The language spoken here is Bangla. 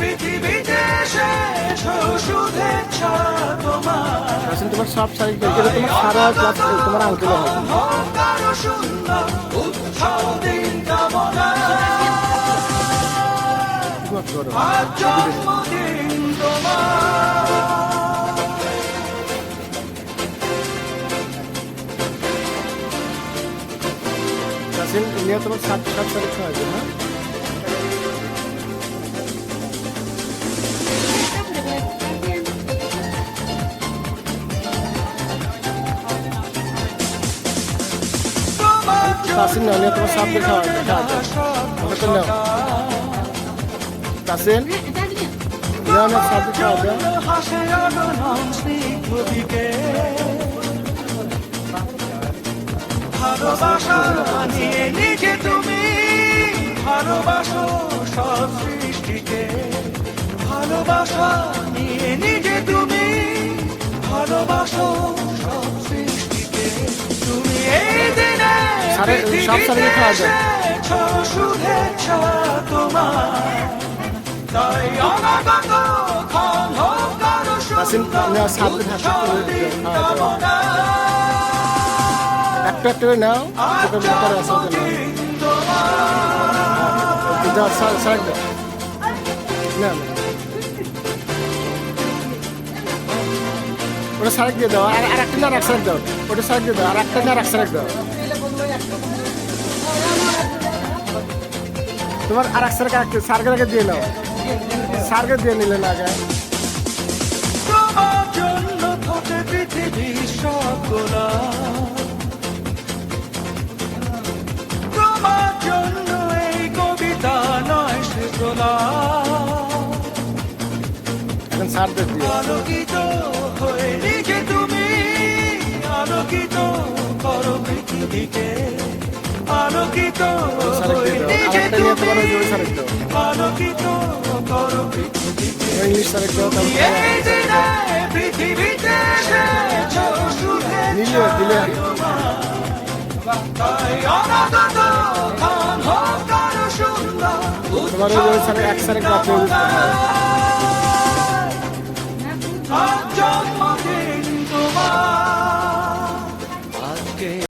পৃথিবীতে এসেছ শুভেচ্ছা তোমার আসলে তোমার সব শাড়ি এটা তোমার সারা ক্লাস তোমার আঙ্কেল হবে সুন্দর উৎসব দিন কামনা। জন্মদিন তোমার। তাসিন নাও, নিয়ে তোমার হবে দেখা আছে আমাকে তো নাও। তাসিন না নিয়ে নিজে তুমি। ভালোবাসো সব সৃষ্টিকে। ভালোবাসা নিয়ে নিজে তুমি। ভালোবাসো সব লেখা আছে। এসেছ, শুভেচ্ছা তোমার তাই অনাগত ক্ষণ হোক তাসিন সুন্দর নাও সাত তারিখ হাসি উৎসবদিন কামনা। একটা একটা করে নাও মিনিট পরে আসার জন্য জন্মদিন তোমার। দাও না ওটা সারেক দিয়ে দাও আর একটা না এক সারেক ওটা সারেক দিয়ে দাও আর একটা না এক সারেক তোমার আর এক সারেক আরেকটা সারকে আগে দিয়ে নাও। সারকে দিয়ে নিলে না আগে তোমার জন্য। এই কবিতা নয় সে দিয়ে। দাও। আলোকিত করো। ইংলিশ দিনে পৃথিবীতে দিলে সুন্দর তোমার ওই জোরে এক